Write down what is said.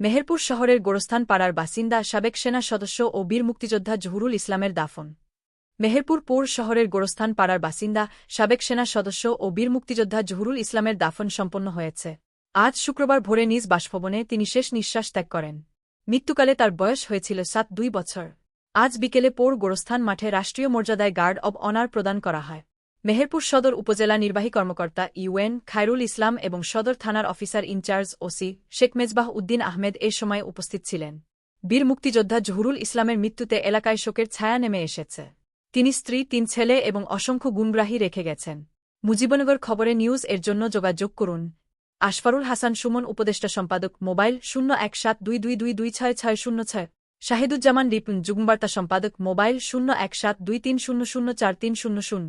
মেহেরপুর শহরের গোরস্থান পাড়ার বাসিন্দা, সাবেক সেনা সদস্য ও বীর মুক্তিযোদ্ধা জহুরুল ইসলামের দাফন। মেহেরপুর পৌর শহরের গোরস্থান পাড়ার বাসিন্দা, সাবেক সেনা সদস্য ও বীর মুক্তিযোদ্ধা জহুরুল ইসলামের দাফন সম্পন্ন হয়েছে। আজ শুক্রবার ভোরে নিজ বাসভবনে তিনি শেষ নিঃশ্বাস ত্যাগ করেন। মৃত্যুকালে তার বয়স হয়েছিল সাত দুই বছর। আজ বিকেলে পৌর গোরস্থান মাঠে রাষ্ট্রীয় মর্যাদায় গার্ড অব অনার প্রদান করা হয়। মেহেরপুর সদর উপজেলা নির্বাহী কর্মকর্তা ইউএন, খায়রুল ইসলাম এবং সদর থানার officer in-charge OC Sheikh Mezbah Uddin Ahmed এ সময় উপস্থিত ছিলেন। বীর মুক্তিযোদ্ধা জহুরুল ইসলামের মৃত্যুতে এলাকায় শোকের ছায়া নেমে এসেছে। তিনি স্ত্রী, তিন ছেলে এবং অসংখ্য গুমরাহী রেখে গেছেন। মুজিবনগর খবরে নিউজ এর জন্য যোগাযোগ করুন। আশফারুল হাসান সুমন, উপদেষ্টা সম্পাদক, মোবাইল শূন্য এক সাত দুই দুই দুই দুই ছয় ছয় শূন্য ছয়। শাহিদুজ্জামান রিপুন, যুগ্মবার্তা সম্পাদক, মোবাইল শূন্য এক সাত দুই তিন শূন্য শূন্য চার তিন শূন্য শূন্য।